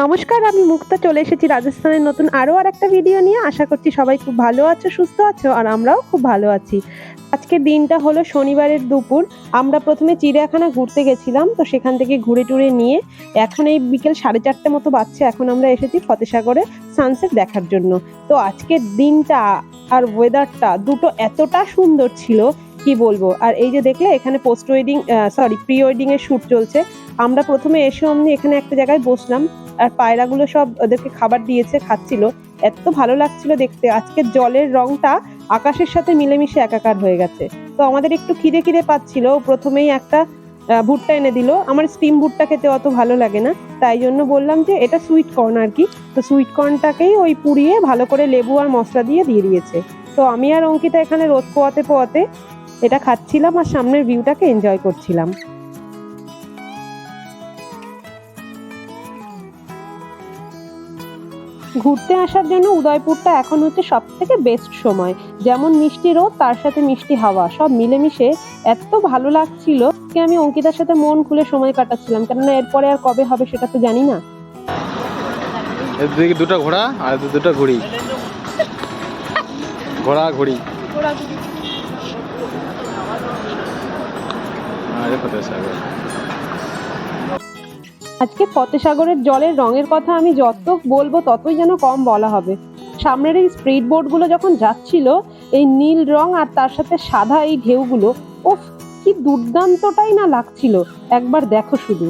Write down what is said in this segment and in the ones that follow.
নমস্কার, আমি মুক্তা, চলে এসেছি রাজস্থানের নতুন আরও আর একটা ভিডিও নিয়ে। আশা করছি সবাই খুব ভালো আছো, সুস্থ আছো, আর আমরাও খুব ভালো আছি। আজকের দিনটা হলো শনিবারের দুপুর। আমরা প্রথমে চিড়িয়াখানা ঘুরতে গেছিলাম, তো সেখান থেকে ঘুরে টুরে নিয়ে এখন এই বিকেল সাড়ে চারটে মতো বাজছে, এখন আমরা এসেছি ফতেসাগরে সানসেট দেখার জন্য। তো আজকের দিনটা আর ওয়েদারটা দুটো এতটা সুন্দর ছিল কি বলব? আর এই যে দেখলে, এখানে post wedding sorry pre wedding এর শুট চলছে। আমরা প্রথমে এসে অমনি এখানে একটা জায়গায় বসলাম, আর পায়রাগুলো সব ওদেরকে খাবার দিয়েছে, খাচ্ছিল। এত ভালো লাগছিল দেখতে। আজকে জলের রংটা আকাশের সাথে মিলেমিশে একাকার হয়ে গেছে। তো আমাদের একটু খিদে খিদে পাচ্ছিল। প্রথমেই একটা ভুট্টা এনে দিল। আমার স্টিম ভুট্টা খেতে অত ভালো লাগে না। তাই জন্য বললাম যে, এটা সুইট কর্ন আর কি। তো সুইট কর্নটাকেই ওই পুড়িয়ে ভালো করে লেবু আর মশলা দিয়ে দিয়ে দিয়েছে। তো আমি আর অঙ্কিতা এখানে রোদ পোয়াতে পোয়াতে এটা খাচ্ছিলাম আর সামনের ভিউটাকে এনজয় করছিলাম। ঘুরতে আসার জন্য উদয়পুরটা এখন হচ্ছে সব থেকে বেস্ট সময়। যেমন মিষ্টি রোদ, তার সাথে মিষ্টি হাওয়া, সব মিলেমিশে এত ভালো লাগছিল যে আমি অঙ্কিতার সাথে মন খুলে সময় কাটাচ্ছিলাম। কেননা এরপরে আর কবে হবে সেটা তো জানি না। এদিকে দুটো ঘোড়া আর দুটো ঘুড়ি। ঘোড়া ঘুড়ি। আজকে ফতেসাগরের জলের রঙের কথা আমি যত বলব ততই যেন কম বলা হবে। সামনের এই স্পিড বোটগুলো যখন যাচ্ছিল, এই নীল রং আর তার সাথে সাদা এই ঢেউগুলো ওফ কি দুর্দান্তটাই না লাগছিল। একবার দেখো শুধু।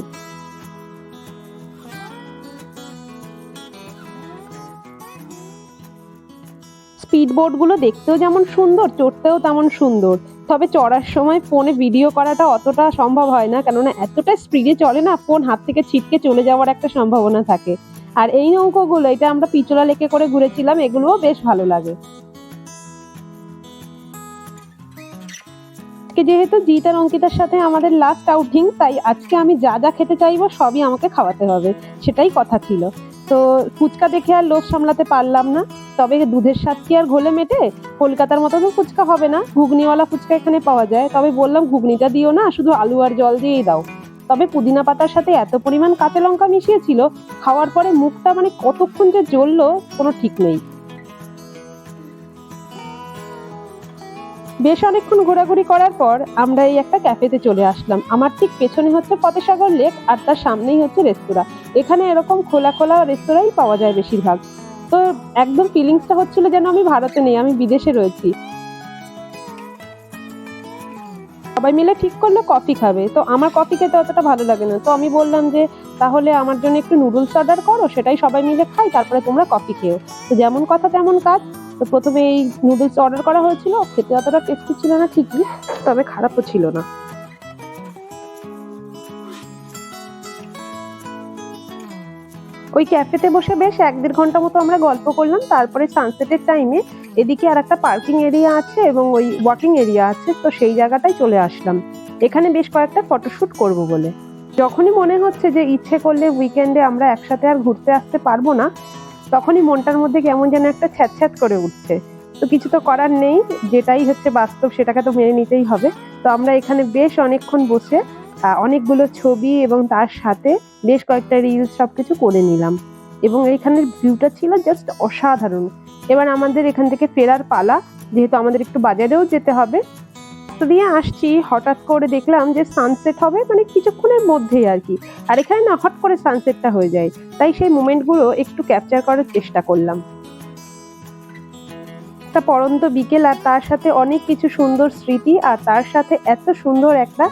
স্পিড বোটগুলো দেখতেও যেমন সুন্দর, চড়তেও তেমন সুন্দর। তবে চড়ার সময় ফোনে ভিডিও করাটা অতটা সম্ভব হয় না, কেননা এতটা স্পিডে চলে না ফোন হাত থেকে ছিটকে চলে যাওয়ার একটা সম্ভাবনা থাকে। আর এই নৌকোগুলো, এটা আমরা পিচলা লেকে করে ঘুরেছিলাম, এগুলোও বেশ ভালো লাগে। আজকে যেহেতু জিৎ আর অঙ্কিতার সাথে আমাদের লাস্ট আউটিং তাই আজকে আমি যা যা খেতে চাইব সবই আমাকে খাওয়াতে হবে, সেটাই কথা ছিল। তো ফুচকা দেখে আর লোভ সামলাতে পারলাম না। তবে দুধের স্বাদ কি আর ঘোলে মেটে? কলকাতার মতো তো ফুচকা হবে না। ঘুগনিওয়ালা ফুচকা এখানে পাওয়া যায়। তবে বললাম, ঘুগনিটা দিও না, শুধু আলু আর জল দিয়েই দাও। তবে পুদিনা পাতার সাথে এত পরিমাণ কাঁচা লঙ্কা মিশিয়েছিল, খাওয়ার পরে মুখটা মানে কতক্ষণ যে জ্বললো, কোনো ঠিক নেই। বেশ অনেকক্ষণ ঘোরাঘুরি করার পর আমরা এই একটা ক্যাফেতে চলে আসলাম। আমার ঠিক পেছনে হচ্ছে ফতেসাগর লেক আর তার সামনেই হচ্ছে রেস্তোরাঁ। এখানে এরকম খোলা খোলা রেস্তোরাঁই পাওয়া যায় বেশিরভাগ। তো একদম ফিলিংসটা হচ্ছিল যেন আমি ভারতে নেই, আমি বিদেশে রয়েছি। সবাই মিলে ঠিক করল, কফি খাবে। তো আমার কফি খেতে অতটা ভালো লাগে না। তো আমি বললাম যে, তাহলে আমার জন্য একটু নুডলস অর্ডার করো, সেটাই সবাই মিলে খাই, তারপরে তোমরা কফি খেও। তো যেমন কথা তেমন কাজ। তো প্রথমে এই নুডলস অর্ডার করা হয়েছিল, খেতে অতটা টেস্টি ছিল না ঠিকই, তবে খারাপও ছিল না। ওই ক্যাফেতে বসে বেশ এক দেড় ঘণ্টা মতো আমরা গল্প করলাম, তারপরে সানসেটের টাইমে এদিকে আর একটা পার্কিং এরিয়া আছে এবং ওই ওয়াকিং এরিয়া আছে, তো সেই জায়গাটায় চলে আসলাম। এখানে বেশ কয়েকটা ফটোশুট করব বলে। যখনই মনে হচ্ছে যে ইচ্ছে করলে উইকেন্ডে আমরা একসাথে আর ঘুরতে আসতে পারব না তখনই মনটার মধ্যে কেমন যেন একটা ছ্যাঁত করে উঠছে। তো কিছু তো করার নেই, যেটাই হচ্ছে বাস্তব সেটাকে তো মেনে নিতেই হবে। তো আমরা এখানে বেশ অনেকক্ষণ বসে অনেকগুলো ছবি এবং তার সাথে বেশ কয়েকটা রিলস সব কিছু করে নিলাম। এবং এইখানের ভিউটা ছিল জাস্ট অসাধারণ। এবার আমাদের এখান থেকে ফেরার পালা, যেহেতু আমাদের একটু বাজারেও যেতে হবে তো দিয়ে আসছি, হঠাৎ করে দেখলাম যে সানসেট হবে মানে কিছুক্ষণের মধ্যেই আর কি। আর এখানে না হট করে সানসেটটা হয়ে যায়। তাই সেই মোমেন্টগুলো একটু ক্যাপচার করার চেষ্টা করলাম। একটা পরন্ত বিকেল আর তার সাথে অনেক কিছু সুন্দর স্মৃতি আর তার সাথে এত সুন্দর একটা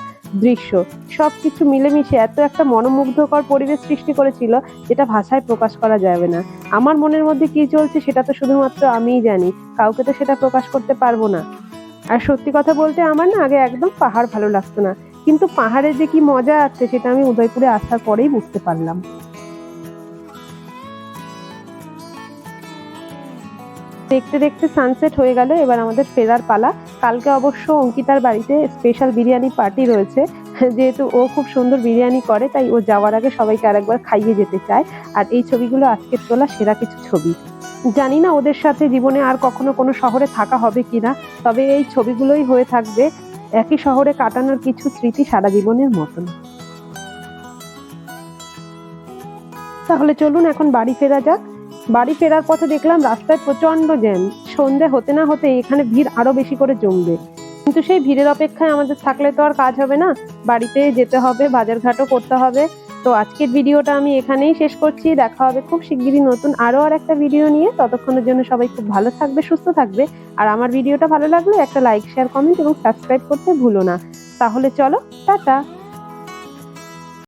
দৃশ্য। সব কিছু মিলেমিশে এত একটা মনোমুগ্ধকর পরিবেশ সৃষ্টি করেছিল যেটা ভাষায় প্রকাশ করা যাবে না। আমার মনের মধ্যে কি চলছে সেটা তো শুধুমাত্র আমিই জানি। কাউকে তো সেটা প্রকাশ করতে পারব না। আর সত্যি কথা বলতে আমার না আগে একদম পাহাড় ভালো লাগতো না। কিন্তু পাহাড়ে যে কি মজা আছে সেটা আমি উদয়পুরে আসার পরেই বুঝতে পারলাম। দেখতে দেখতে সানসেট হয়ে গেল, এবার আমাদের ফেরার পালা। কালকে অবশ্য অঙ্কিতার বাড়িতে স্পেশাল বিরিয়ানি পার্টি রয়েছে। যেহেতু ও খুব সুন্দর বিরিয়ানি করে, তাই ও যাওয়ার আগে সবাইকে আরেকবার খাইয়ে যেতে চায়। আর এই ছবিগুলো আজকের তোলা সেরা কিছু ছবি। জানি না ওদের সাথে জীবনে আর কখনো কোনো শহরে থাকা হবে কিনা, তবে এই ছবিগুলোই হয়ে থাকবে। একই শহরে কাটানোর কিছু স্মৃতি সারা জীবনের মতন। তাহলে চলুন এখন বাড়ি ফেরা যাক। বাড়ি ফেরার পথে দেখলাম রাস্তায় প্রচণ্ড জ্যাম। সন্ধে হতে না হতে এখানে ভিড় আরও বেশি করে জমবে। কিন্তু সেই ভিড়ের অপেক্ষায় আমাদের থাকলে তো আর কাজ হবে না। বাড়িতে যেতে হবে, বাজারঘাটও করতে হবে। তো আজকের ভিডিওটা আমি এখানেই শেষ করছি। দেখা হবে খুব শিগগিরই নতুন আরও আর একটা ভিডিও নিয়ে। ততক্ষণের জন্য সবাই খুব ভালো থাকবে, সুস্থ থাকবে। আর আমার ভিডিওটা ভালো লাগলে একটা লাইক, শেয়ার, কমেন্ট এবং সাবস্ক্রাইব করতে ভুলো না। তাহলে চলো, টাটা।